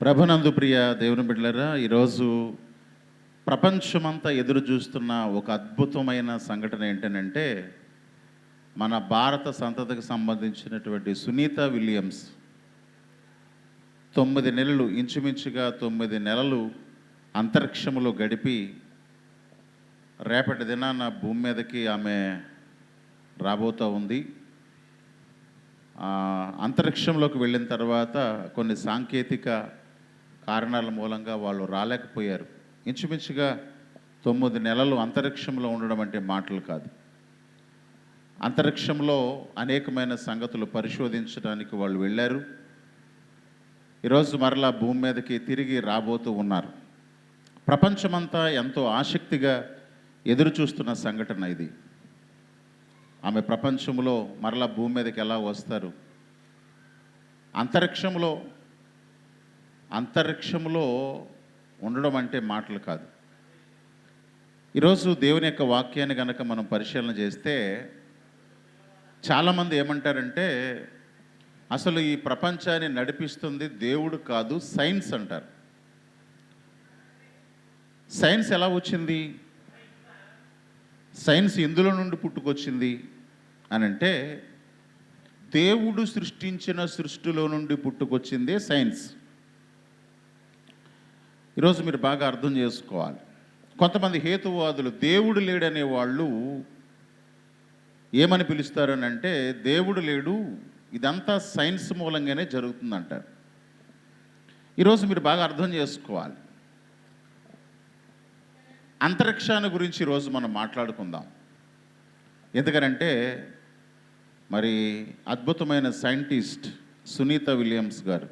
ప్రభునందు ప్రియ దేవుని బిడ్డలరా ఈరోజు ప్రపంచమంతా ఎదురు చూస్తున్న ఒక అద్భుతమైన సంఘటన ఏంటనంటే మన భారత సంతతికి సంబంధించినటువంటి సునీత విలియమ్స్. తొమ్మిది నెలలు ఇంచుమించుగా తొమ్మిది నెలలు అంతరిక్షములో గడిపి రేపటి దినాన భూమి మీదకి ఆమె రాబోతూ ఉంది. అంతరిక్షంలోకి వెళ్ళిన తర్వాత కొన్ని సాంకేతిక కారణాల మూలంగా వాళ్ళు రాలేకపోయారు. ఇంచుమించుగా తొమ్మిది నెలలు అంతరిక్షంలో ఉండడం అంటే మాటలు కాదు. అంతరిక్షంలో అనేకమైన సంగతులు పరిశోధించడానికి వాళ్ళు వెళ్ళారు. ఈరోజు మరలా భూమి మీదకి తిరిగి రాబోతూ ఉన్నారు. ప్రపంచమంతా ఎంతో ఆసక్తిగా ఎదురు చూస్తున్న సంఘటన ఇది. ఆమె ప్రపంచంలో మరలా భూమి మీదకి ఎలా వస్తారు? అంతరిక్షంలో అంతరిక్షంలో ఉండడం అంటే మాటలు కాదు. ఈరోజు దేవుని యొక్క వాక్యాన్ని కనుక మనం పరిశీలన చేస్తే చాలామంది ఏమంటారంటే అసలు ఈ ప్రపంచాన్ని నడిపిస్తుంది దేవుడు కాదు సైన్స్ అంటారు. సైన్స్ ఎలా వచ్చింది? సైన్స్ ఎందులో నుండి పుట్టుకొచ్చింది? అని అంటే దేవుడు సృష్టించిన సృష్టిలో నుండి పుట్టుకొచ్చిందే సైన్స్. ఈరోజు మీరు బాగా అర్థం చేసుకోవాలి. కొంతమంది హేతువాదులు దేవుడు లేడనే వాళ్ళు ఏమని పిలుస్తారని అంటే దేవుడు లేడు ఇదంతా సైన్స్ మూలంగానే జరుగుతుందంటారు. ఈరోజు మీరు బాగా అర్థం చేసుకోవాలి. అంతరిక్షాన్ని గురించి ఈరోజు మనం మాట్లాడుకుందాం. ఎందుకనంటే మరి అద్భుతమైన సైంటిస్ట్ సునీత విలియమ్స్ గారు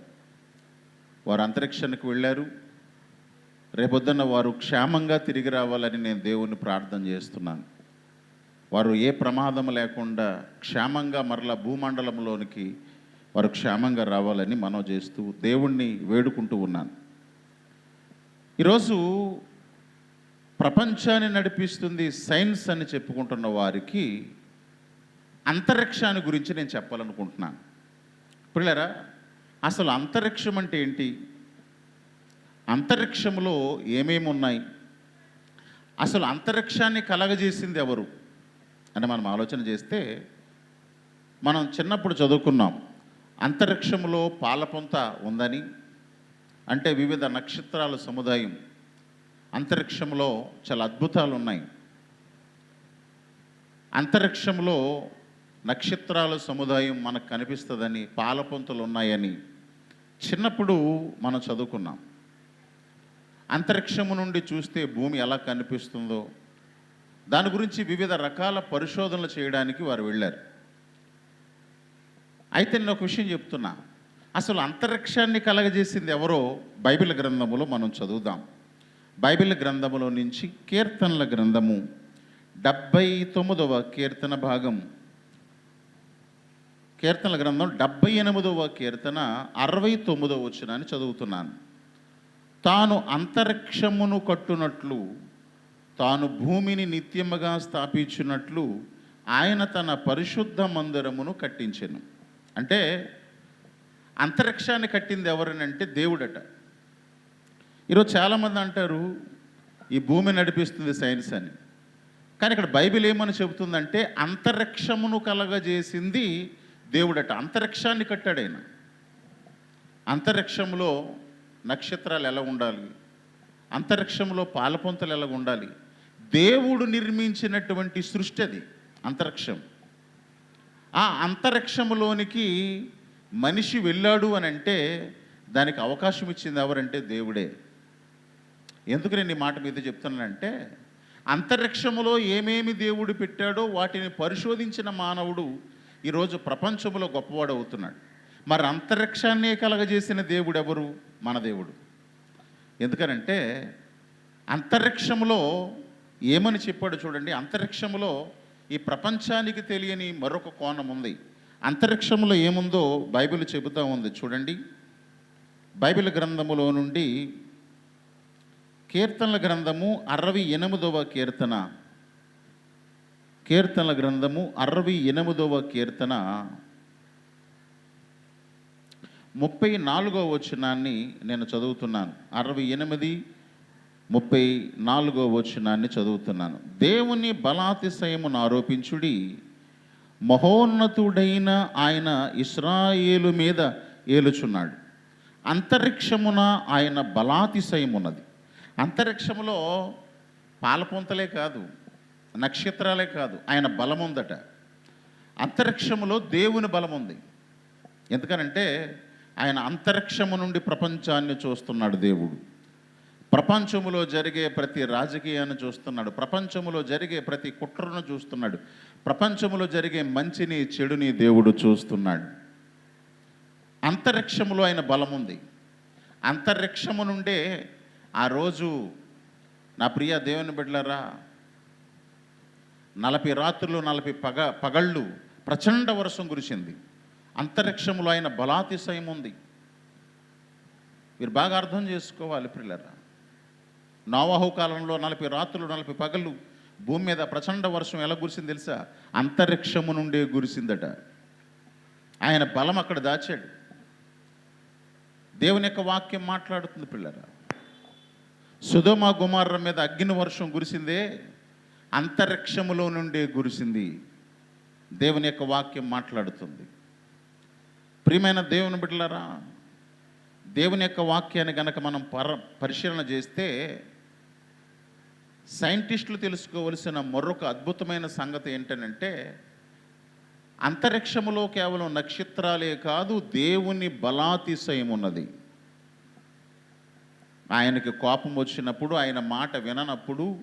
వారు అంతరిక్షానికి వెళ్ళారు. రేపొద్దున్న వారు క్షేమంగా తిరిగి రావాలని నేను దేవుణ్ణి ప్రార్థన చేస్తున్నాను. వారు ఏ ప్రమాదం లేకుండా క్షేమంగా మరలా భూమండలంలోనికి వారు క్షేమంగా రావాలని మనం చేస్తూ దేవుణ్ణి వేడుకుంటూ ఉన్నాను. ఈరోజు ప్రపంచాన్ని నడిపిస్తుంది సైన్స్ అని చెప్పుకుంటున్న వారికి అంతరిక్షాన్ని గురించి నేను చెప్పాలనుకుంటున్నాను. పిల్లరా అసలు అంతరిక్షం అంటే ఏంటి? అంతరిక్షంలో ఏమేమి ఉన్నాయి? అసలు అంతరిక్షాన్ని కలగజేసింది ఎవరు? అని మనం ఆలోచన చేస్తే మనం చిన్నప్పుడు చదువుకున్నాం అంతరిక్షంలో పాలపొంత ఉందని అంటే వివిధ నక్షత్రాల సముదాయం అంతరిక్షంలో చాలా అద్భుతాలు ఉన్నాయి అంతరిక్షంలో నక్షత్రాల సముదాయం మనకు కనిపిస్తుందని పాలపొంతలు ఉన్నాయని చిన్నప్పుడు మనం చదువుకున్నాం. అంతరిక్షము నుండి చూస్తే భూమి ఎలా కనిపిస్తుందో దాని గురించి వివిధ రకాల పరిశోధనలు చేయడానికి వారు వెళ్ళారు. అయితే నేను ఒక విషయం చెప్తున్నా. అసలు అంతరిక్షాన్ని కలగజేసింది ఎవరో బైబిల్ గ్రంథములో మనం చదువుదాం. బైబిల్ గ్రంథములో నుంచి కీర్తనల గ్రంథము డెబ్బై తొమ్మిదవ కీర్తన భాగం. కీర్తనల గ్రంథం డెబ్బై ఎనిమిదవ కీర్తన అరవై తొమ్మిదవ వచ్చినాన్ని చదువుతున్నాను. తాను అంతరిక్షమును కట్టునట్లు తాను భూమిని నిత్యముగా స్థాపించినట్లు ఆయన తన పరిశుద్ధ మందిరమును కట్టించెను. అంటే అంతరిక్షాన్ని కట్టింది ఎవరనంటే దేవుడట. ఈరోజు చాలామంది అంటారు ఈ భూమి నడిపిస్తుంది సైన్స్ అని. కానీ ఇక్కడ బైబిల్ ఏమని చెబుతుందంటే అంతరిక్షమును కలగజేసింది దేవుడట. అంతరిక్షాన్ని కట్టాడు ఆయన. అంతరిక్షంలో నక్షత్రాలు ఎలా ఉండాలి? అంతరిక్షంలో పాలపొంతలు ఎలా ఉండాలి? దేవుడు నిర్మించినటువంటి సృష్టి అది అంతరిక్షం. ఆ అంతరిక్షంలోనికి మనిషి వెళ్ళాడు అని అంటే దానికి అవకాశం ఇచ్చింది ఎవరంటే దేవుడే. ఎందుకు నేను ఈ మాట మీద చెప్తున్నానంటే అంతరిక్షములో ఏమేమి దేవుడు పెట్టాడో వాటిని పరిశోధించిన మానవుడు ఈరోజు ప్రపంచంలో గొప్పవాడు అవుతున్నాడు. మరి అంతరిక్షాన్నే కలగజేసిన దేవుడు ఎవరు? మన దేవుడు. ఎందుకనంటే అంతరిక్షంలో ఏమని చెప్పాడు చూడండి అంతరిక్షంలో ఈ ప్రపంచానికి తెలియని మరొక కోణం ఉంది. అంతరిక్షంలో ఏముందో బైబిల్ చెబుతూ ఉంది చూడండి. బైబిల్ గ్రంథములో నుండి కీర్తనల గ్రంథము అరవై ఎనిమిదవ కీర్తన. కీర్తనల గ్రంథము అరవై ఎనిమిదవ కీర్తన. ముప్పై నాలుగో వచనాన్ని నేను చదువుతున్నాను. అరవై ఎనిమిది ముప్పై నాలుగో వచనాన్ని చదువుతున్నాను. దేవుని బలాతిశయమును ఆరోపించుడి. మహోన్నతుడైన ఆయన ఇస్రాయేలు మీద ఏలుచున్నాడు. అంతరిక్షమున ఆయన బలాతిశయమున్నది అంతరిక్షములో పాలపుంతలే కాదు నక్షత్రాలే కాదు ఆయన బలముందట. అంతరిక్షములో దేవుని బలం ఉంది ఎందుకనంటే ఆయన అంతరిక్షము నుండి ప్రపంచాన్ని చూస్తున్నాడు దేవుడు. ప్రపంచములో జరిగే ప్రతి రాజకీయాన్ని చూస్తున్నాడు. ప్రపంచములో జరిగే ప్రతి కుట్రను చూస్తున్నాడు. ప్రపంచములో జరిగే మంచిని చెడుని దేవుడు చూస్తున్నాడు. అంతరిక్షములో ఆయన బలం ఉంది. అంతరిక్షము నుండే ఆ రోజు నా ప్రియ దేవుని బిడ్డలరా నలభై రాత్రులు నలభై పగ పగళ్ళు ప్రచండ వర్షం కురిసింది. అంతరిక్షంలో ఆయన బలాతిశయం ఉంది. మీరు బాగా అర్థం చేసుకోవాలి పిల్లరా నోవాహు కాలంలో నలభై రాత్రులు నలభై పగళ్ళు భూమి మీద ప్రచండ వర్షం ఎలా కురిసింది తెలుసా? అంతరిక్షము నుండే కురిసిందట. ఆయన బలం అక్కడ దాచాడు. దేవుని యొక్క వాక్యం మాట్లాడుతుంది పిల్లరా సుధమ గుమార్ర మీద అగ్ని వర్షం కురిసిందే అంతరిక్షములో నుండే కురిసింది. దేవుని యొక్క వాక్యం మాట్లాడుతుంది. ప్రియమైన దేవుని బిడ్డలారా దేవుని యొక్క వాక్యాన్ని గనక మనం పర పరిశీలన చేస్తే సైంటిస్టులు తెలుసుకోవలసిన మరొక అద్భుతమైన సంగతి ఏంటనంటే అంతరిక్షములో కేవలం నక్షత్రాలే కాదు దేవుని బలాతిశయం ఉన్నది. ఆయనకి కోపం వచ్చినప్పుడు ఆయన మాట విననప్పుడు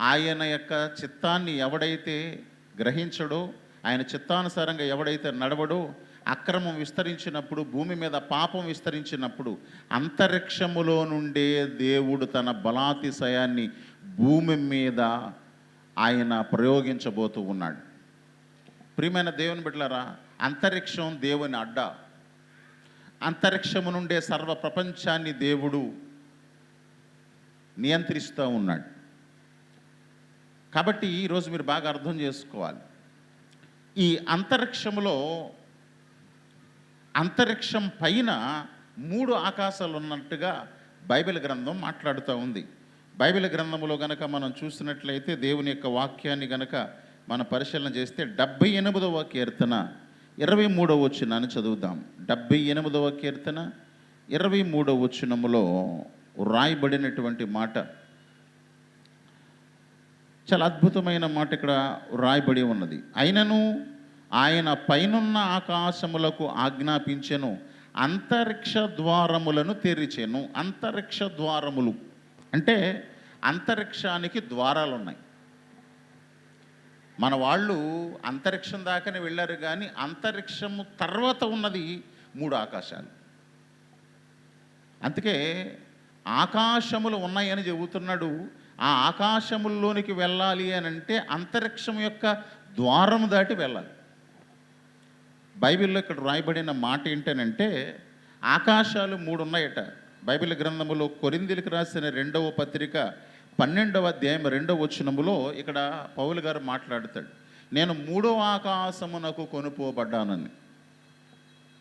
ఆయన యొక్క చిత్తాన్ని ఎవడైతే గ్రహించడో ఆయన చిత్తానుసారంగా ఎవడైతే నడవడో అక్రమం విస్తరించినప్పుడు భూమి మీద పాపం విస్తరించినప్పుడు అంతరిక్షములో నుండే దేవుడు తన బలాతిశయాన్ని భూమి మీద ఆయన ప్రయోగించబోతూ ఉన్నాడు. ప్రియమైన దేవుని బిడ్డలరా అంతరిక్షం దేవుని అడ్డ. అంతరిక్షము నుండే సర్వ ప్రపంచాన్ని దేవుడు నియంత్రిస్తూ ఉన్నాడు. కాబట్టి ఈరోజు మీరు బాగా అర్థం చేసుకోవాలి. ఈ అంతరిక్షములో అంతరిక్షం పైన మూడు ఆకాశాలు ఉన్నట్టుగా బైబిల్ గ్రంథం మాట్లాడుతూ ఉంది. బైబిల్ గ్రంథంలో గనక మనం చూసినట్లయితే దేవుని యొక్క వాక్యాన్ని గనక మన పరిశీలన చేస్తే డెబ్బై ఎనిమిదవ కీర్తన ఇరవై మూడవ వచ్చినాన్ని చదువుదాం. డెబ్బై ఎనిమిదవ కీర్తన ఇరవై మూడవ వచ్చినములో రాయబడినటువంటి మాట. చాలా అద్భుతమైన మాట ఇక్కడ రాయబడి ఉన్నది. అయినను ఆయన పైనున్న ఆకాశములకు ఆజ్ఞాపించెను అంతరిక్ష ద్వారములను తెరిచెను. అంతరిక్ష ద్వారములు అంటే అంతరిక్షానికి ద్వారాలు ఉన్నాయి మన వాళ్ళు అంతరిక్షం దాకానే వెళ్ళారు కానీ అంతరిక్షము తర్వాత ఉన్నది మూడు ఆకాశాలు. అందుకే ఆకాశములు ఉన్నాయని చెబుతున్నాడు. ఆ ఆకాశముల్లోనికి వెళ్ళాలి అని అంటే అంతరిక్షం యొక్క ద్వారము దాటి వెళ్ళాలి. బైబిల్లో ఇక్కడ రాయబడిన మాట ఏంటనంటే ఆకాశాలు మూడు ఉన్నాయట బైబిల్ గ్రంథములో కొరిందిలకు రాసిన రెండవ పత్రిక పన్నెండవ అధ్యాయం రెండవ వచనములో ఇక్కడ పౌలు గారు మాట్లాడతాడు. నేను మూడవ ఆకాశమునకు కొనుపోబడ్డానని.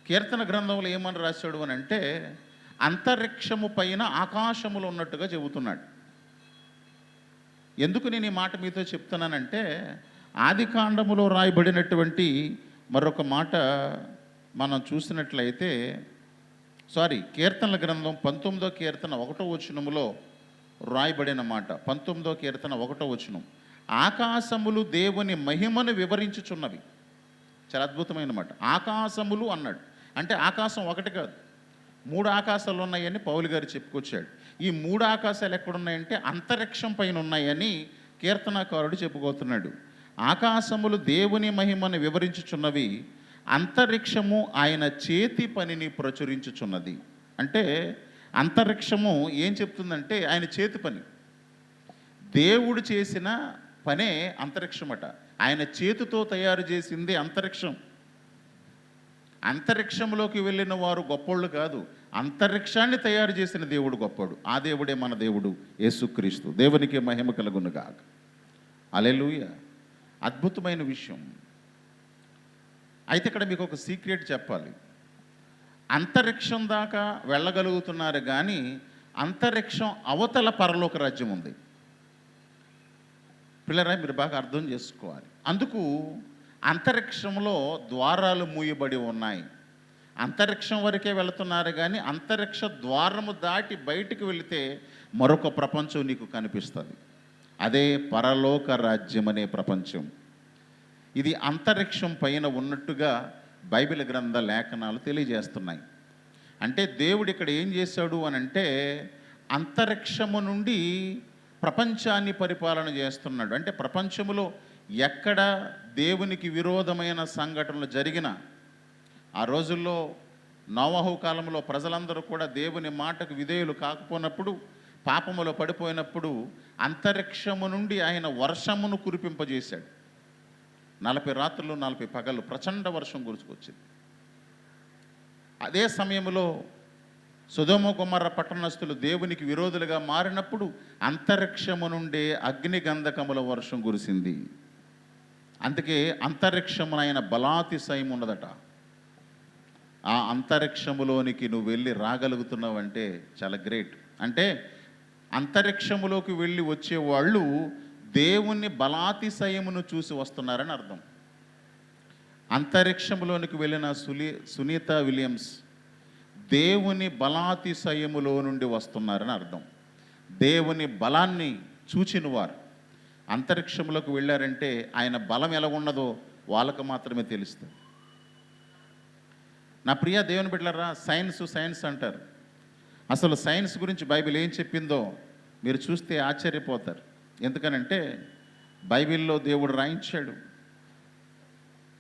కీర్తన గ్రంథంలో ఏమని రాశాడు అని అంటే అంతరిక్షము పైన ఆకాశములు ఉన్నట్టుగా చెబుతున్నాడు. ఎందుకు నేను ఈ మాట మీతో చెప్తున్నానంటే ఆది కాండములో రాయబడినటువంటి మరొక మాట మనం చూసినట్లయితే సారీ కీర్తనల గ్రంథం పంతొమ్మిదో కీర్తన ఒకటో వచనములో రాయబడిన మాట. పంతొమ్మిదో కీర్తన ఒకటో వచనం. ఆకాశములు దేవుని మహిమను వివరించుచున్నవి. చాలా అద్భుతమైన మాట. ఆకాశములు అన్నాడు. అంటే ఆకాశం ఒకటి కాదు. మూడు ఆకాశాలు ఉన్నాయని పౌలు గారు చెప్పుకొచ్చాడు. ఈ మూడు ఆకాశాలు ఎక్కడున్నాయంటే అంతరిక్షం పైన ఉన్నాయని కీర్తనాకారుడు చెప్పుకోతున్నాడు. ఆకాశములు దేవుని మహిమను వివరించుచున్నవి అంతరిక్షము ఆయన చేతి పనిని ప్రచురించుచున్నది. అంటే అంతరిక్షము ఏం చెప్తుందంటే ఆయన చేతి పని. దేవుడు చేసిన పనే అంతరిక్షమట. ఆయన చేతితో తయారు చేసింది అంతరిక్షం. అంతరిక్షంలోకి వెళ్ళిన వారు గొప్పోళ్ళు కాదు. అంతరిక్షాన్ని తయారు చేసిన దేవుడు గొప్పడు. ఆ దేవుడే మన దేవుడు యేసుక్రీస్తు. దేవునికి మహిమ కలుగునుగాక. అలెలుయ్యా అద్భుతమైన విషయం. అయితే ఇక్కడ మీకు ఒక సీక్రెట్ చెప్పాలి. అంతరిక్షం దాకా వెళ్ళగలుగుతున్నారు కానీ అంతరిక్షం అవతల పరలోక రాజ్యం ఉంది. పిల్లరా మీరు బాగా అర్థం చేసుకోవాలి. అందుకు అంతరిక్షంలో ద్వారాలు మూయబడి ఉన్నాయి. అంతరిక్షం వరకే వెళుతున్నారు కానీ అంతరిక్ష ద్వారము దాటి బయటికి వెళితే మరొక ప్రపంచం నీకు కనిపిస్తుంది. అదే పరలోక రాజ్యం అనే ప్రపంచం. ఇది అంతరిక్షం పైన ఉన్నట్టుగా బైబిల్ గ్రంథ లేఖనాలు తెలియజేస్తున్నాయి. అంటే దేవుడు ఇక్కడ ఏం చేశాడు అని అంటే అంతరిక్షము నుండి ప్రపంచాన్ని పరిపాలన చేస్తున్నాడు. అంటే ప్రపంచములో ఎక్కడ దేవునికి విరోధమైన సంఘటనలు జరిగినా ఆ రోజుల్లో నోవహు కాలంలో ప్రజలందరూ కూడా దేవుని మాటకు విధేయులు కాకపోయినప్పుడు పాపములో పడిపోయినప్పుడు అంతరిక్షము నుండి ఆయన వర్షమును కురిపింపజేశాడు. నలభై రాత్రులు నలభై పగలు ప్రచండ వర్షం కురుచుకొచ్చింది అదే సమయంలో సుధోమ కుమార పట్టణస్థులు దేవునికి విరోధులుగా మారినప్పుడు అంతరిక్షము నుండే అగ్ని గంధకముల వర్షం కురిసింది. అందుకే అంతరిక్షమునైన బలాతిశయం ఉన్నదట. ఆ అంతరిక్షములోనికి నువ్వు వెళ్ళి రాగలుగుతున్నావంటే చాలా గ్రేట్. అంటే అంతరిక్షములోకి వెళ్ళి వచ్చేవాళ్ళు దేవుని బలాతిశయమును చూసి వస్తున్నారని అర్థం. అంతరిక్షములోనికి వెళ్ళిన సులి సునీత విలియమ్స్ దేవుని బలాతిశయములో నుండి వస్తున్నారని అర్థం. దేవుని బలాన్ని చూచిన వారు అంతరిక్షంలోకి వెళ్ళారంటే ఆయన బలం ఎలా ఉన్నదో వాళ్ళకు మాత్రమే తెలుస్తుంది. నా ప్రియ దేవుని బిడ్డలరా సైన్స్ సైన్స్ అంటారు. అసలు సైన్స్ గురించి బైబిల్ ఏం చెప్పిందో మీరు చూస్తే ఆశ్చర్యపోతారు. ఎందుకనంటే బైబిల్లో దేవుడు రాయించాడు.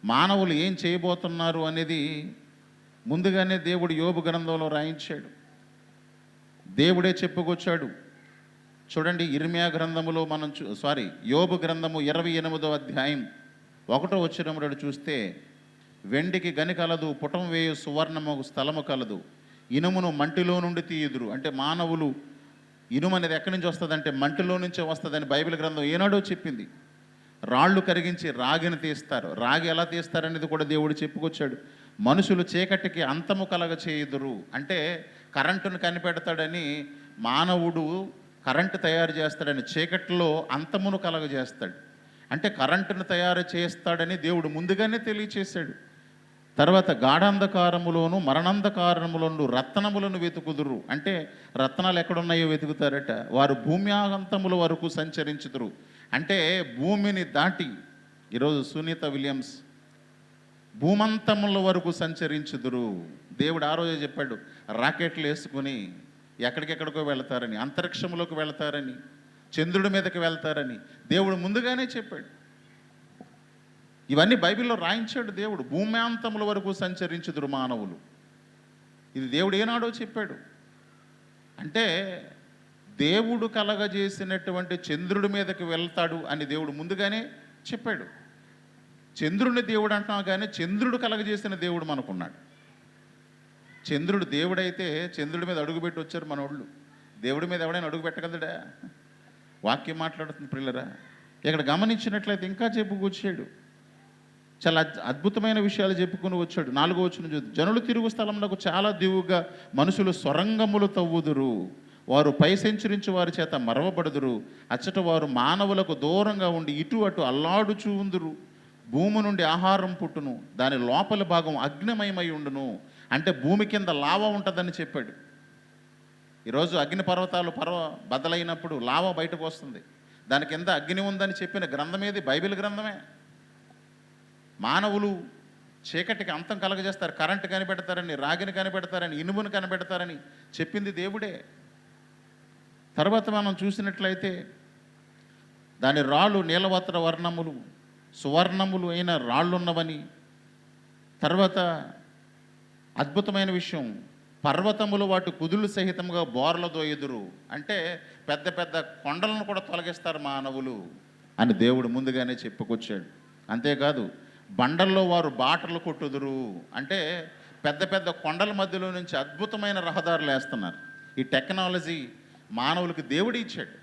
మానవులు ఏం చేయబోతున్నారు అనేది ముందుగానే దేవుడు యోబు గ్రంథంలో రాయించాడు. దేవుడే చెప్పుకొచ్చాడు. చూడండి ఇర్మియా గ్రంథములో మనం చూ సారీ యోబు గ్రంథము ఇరవై ఎనిమిదో అధ్యాయం ఒకటో వచ్చినప్పుడు చూస్తే వెండికి గని కలదు పుటం వేయు సువర్ణము స్థలము కలదు. ఇనుమును మంటిలో నుండి తీయుదురు. అంటే మానవులు ఇనుము అనేది ఎక్కడి నుంచి వస్తుందంటే మంటిలో నుంచే వస్తుందని బైబిల్ గ్రంథం ఏనాడో చెప్పింది. రాళ్ళు కరిగించి రాగిని తీస్తారు. రాగి ఎలా తీస్తారనేది కూడా దేవుడు చెప్పుకొచ్చాడు. మనుషులు చీకటికి అంతము కలగ చేయుదురు. అంటే కరెంటును కనిపెడతాడని మానవుడు కరెంటు తయారు చేస్తాడని చీకటిలో అంతమును కలగజేస్తాడు అంటే కరెంటును తయారు చేస్తాడని దేవుడు ముందుగానే తెలియచేశాడు. తర్వాత గాఢాంధకారములోను మరణాంధకారములను రత్నములను వెతుకుదురు. అంటే రత్నాలు ఎక్కడున్నాయో వెతుకుతారట. వారు భూమ్యాంతముల వరకు సంచరించుదురు. అంటే భూమిని దాటి ఈరోజు సునీత విలియమ్స్ భూమంతముల వరకు సంచరించుదురు. దేవుడు ఆ రోజే చెప్పాడు రాకెట్లు వేసుకుని ఎక్కడికెక్కడికో వెళ్తారని అంతరిక్షంలోకి వెళ్తారని చంద్రుడి మీదకి వెళ్తారని. దేవుడు ముందుగానే చెప్పాడు ఇవన్నీ బైబిల్లో రాయించాడు దేవుడు. భూమ్యాంతముల వరకు సంచరించుదురు మానవులు. ఇది దేవుడు ఏనాడో చెప్పాడు. అంటే దేవుడు కలగజేసినటువంటి చంద్రుడి మీదకి వెళ్తాడు అని దేవుడు ముందుగానే చెప్పాడు. చంద్రుడిని దేవుడు అంటున్నాం కానీ చంద్రుడు కలగజేసిన దేవుడు మనకున్నాడు. చంద్రుడు దేవుడైతే చంద్రుడి మీద అడుగుపెట్టి వచ్చారు మనోళ్ళు. దేవుడి మీద ఎవడైనా అడుగు పెట్టగలడా? వాక్యం మాట్లాడుతుంది పిల్లరా ఇక్కడ గమనించినట్లయితే ఇంకా చెప్పుకొచ్చాడు. చాలా అద్భుతమైన విషయాలు చెప్పుకుని వచ్చాడు. నాలుగో వచ్చిన జనులు తిరుగు స్థలంలో చాలా దివుగా మనుషులు సొరంగములు తవ్వుదురు. వారు పై సెంచురించి వారి చేత మరవబడుదురు. అచ్చట వారు మానవులకు దూరంగా ఉండి ఇటు అటు అల్లాడుచూ ఉందురు భూమి నుండి ఆహారం పుట్టును. దాని లోపలి భాగం అగ్నిమయమై ఉండును. అంటే భూమి కింద లావ ఉంటుందని చెప్పాడు. ఈరోజు అగ్ని పర్వతాలు పర్వ బదలైనప్పుడు లావ బయటకు వస్తుంది. దాని కింద అగ్ని ఉందని చెప్పిన గ్రంథం ఏది? బైబిల్ గ్రంథమే. మానవులు చీకటికి అంతం కలగజేస్తారు కరెంటు కనిపెడతారని రాగిని కనిపెడతారని ఇనుమును కనిపెడతారని చెప్పింది దేవుడే. తర్వాత మనం చూసినట్లయితే దాని రాళ్ళు నీలవత్ర వర్ణములు సువర్ణములు అయిన రాళ్ళున్నవని తర్వాత అద్భుతమైన విషయం పర్వతములు వాటి కుదులు సహితంగా బోర్లతో ఎదురు. అంటే పెద్ద పెద్ద కొండలను కూడా తొలగిస్తారు మానవులు అని దేవుడు ముందుగానే చెప్పుకొచ్చాడు. అంతేకాదు బండల్లో వారు బాటలు కొట్టుదురు అంటే పెద్ద పెద్ద కొండల మధ్యలో నుంచి అద్భుతమైన రహదారులు వేస్తున్నారు. ఈ టెక్నాలజీ మానవులకు దేవుడు ఇచ్చాడు.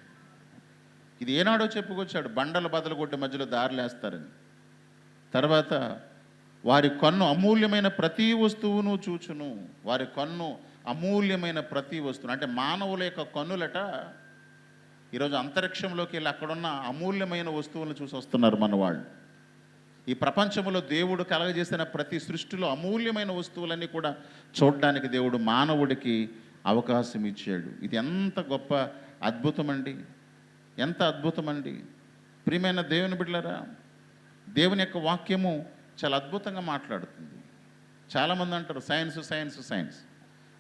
ఇది ఏనాడో చెప్పుకొచ్చాడు బండలు బదలు కొట్టి మధ్యలో దారులు వేస్తారని. తర్వాత వారి కన్ను అమూల్యమైన ప్రతి వస్తువును చూచును. వారి కన్ను అమూల్యమైన ప్రతి వస్తువు అంటే మానవుల యొక్క కన్నులట ఈరోజు అంతరిక్షంలోకి వెళ్ళి అక్కడున్న అమూల్యమైన వస్తువులను చూసి వస్తున్నారు మన వాళ్ళు. ఈ ప్రపంచంలో దేవుడు కలగజేసిన ప్రతి సృష్టిలో అమూల్యమైన వస్తువులన్నీ కూడా చూడడానికి దేవుడు మానవుడికి అవకాశం ఇచ్చాడు. ఇది ఎంత గొప్ప అద్భుతం అండి ఎంత అద్భుతం అండి ప్రియమైన దేవుని బిడ్డలరా దేవుని యొక్క వాక్యము చాలా అద్భుతంగా మాట్లాడుతుంది. చాలామంది అంటారు సైన్స్ సైన్స్ సైన్స్.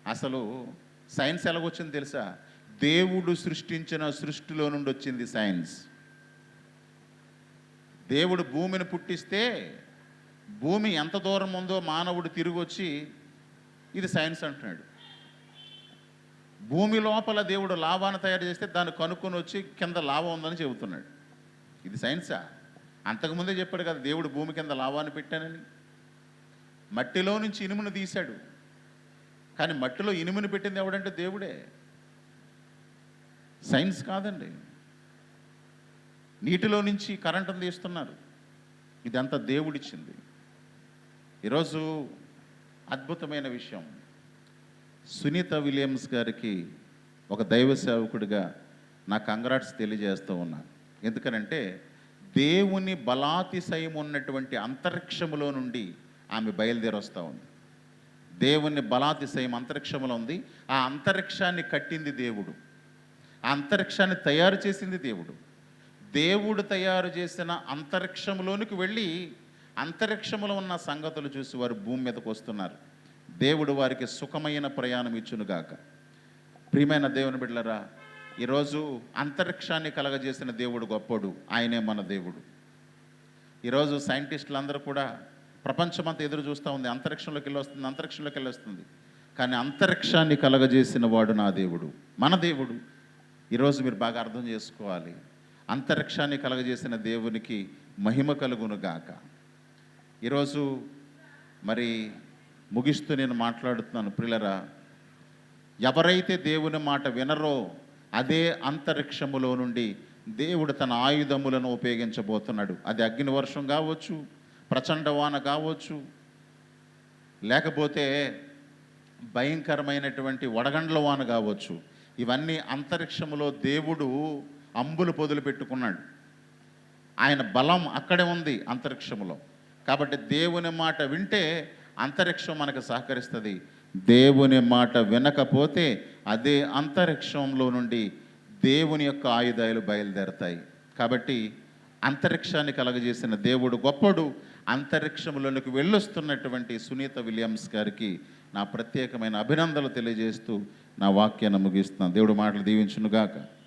అసలు సైన్స్ ఎలాగొచ్చింది తెలుసా? దేవుడు సృష్టించిన సృష్టిలో నుండి వచ్చింది సైన్స్. దేవుడు భూమిని పుట్టిస్తే భూమి ఎంత దూరం ఉందో మానవుడు తిరిగి వచ్చి ఇది సైన్స్ అంటున్నాడు. భూమి లోపల దేవుడు లాభాన్ని తయారు చేస్తే దాన్ని కనుక్కొని వచ్చి కింద లాభం ఉందని చెబుతున్నాడు. ఇది సైన్సా? అంతకుముందే చెప్పాడు కదా దేవుడు భూమి కింద లావాన్ని పెట్టానని. మట్టిలో నుంచి ఇనుమును తీశాడు. కానీ మట్టిలో ఇనుమును పెట్టింది ఎవడంటే దేవుడే. సైన్స్ కాదండి. నీటిలో నుంచి కరెంటును తీస్తున్నారు. ఇదంతా దేవుడిచ్చింది. ఈరోజు అద్భుతమైన విషయం. సునీత విలియమ్స్ గారికి ఒక దైవ సేవకుడిగా నా కంగ్రాట్స్ తెలియజేస్తూ ఉన్నాను ఎందుకనంటే దేవుని బలాతిశయం ఉన్నటువంటి అంతరిక్షములో నుండి ఆమె బయలుదేరొస్తూ ఉంది. దేవుని బలాతిశయం అంతరిక్షంలో ఉంది. ఆ అంతరిక్షాన్ని కట్టింది దేవుడు. ఆ అంతరిక్షాన్ని తయారు చేసింది దేవుడు. దేవుడు తయారు చేసిన అంతరిక్షంలోనికి వెళ్ళి అంతరిక్షంలో ఉన్న సంగతులు చూసి వారు భూమి మీదకు వస్తున్నారు. దేవుడు వారికి సుఖమైన ప్రయాణం ఇచ్చునుగాక. ప్రియమైన దేవుని బిడ్డలరా ఈరోజు అంతరిక్షాన్ని కలగజేసిన దేవుడు గొప్పడు ఆయనే మన దేవుడు. ఈరోజు సైంటిస్టులు అందరూ కూడా ప్రపంచమంతా ఎదురు చూస్తూ ఉంది అంతరిక్షంలోకి వెళ్ళొస్తుంది అంతరిక్షంలోకి వెళ్ళి వస్తుంది. కానీ అంతరిక్షాన్ని కలగజేసిన వాడు నా దేవుడు మన దేవుడు. ఈరోజు మీరు బాగా అర్థం చేసుకోవాలి. అంతరిక్షాన్ని కలగజేసిన దేవునికి మహిమ కలుగును గాక ఈరోజు మరి ముగిస్తూ నేను మాట్లాడుతున్నాను ప్రిలరా ఎవరైతే దేవుని మాట వినరో అదే అంతరిక్షములో నుండి దేవుడు తన ఆయుధములను ఉపయోగించబోతున్నాడు. అది అగ్ని వర్షం కావచ్చు ప్రచండ వాన కావచ్చు లేకపోతే భయంకరమైనటువంటి వడగండ్ల వాన కావచ్చు. ఇవన్నీ అంతరిక్షములో దేవుడు అంబులు పొదులు పెట్టుకున్నాడు ఆయన బలం అక్కడే ఉంది అంతరిక్షములో. కాబట్టి దేవుని మాట వింటే అంతరిక్షం మనకు సహకరిస్తుంది. దేవుని మాట వినకపోతే అదే అంతరిక్షంలో నుండి దేవుని యొక్క ఆయుధాలు బయలుదేరతాయి. కాబట్టి అంతరిక్షాన్ని కలగజేసిన దేవుడు గొప్పడు. అంతరిక్షంలోనికి వెళ్ళొస్తున్నటువంటి సునీత విలియమ్స్ గారికి నా ప్రత్యేకమైన అభినందనలు తెలియజేస్తూ నా వాక్యాన్ని ముగిస్తున్నాను. దేవుడు మాటలు దీవించునుగాక.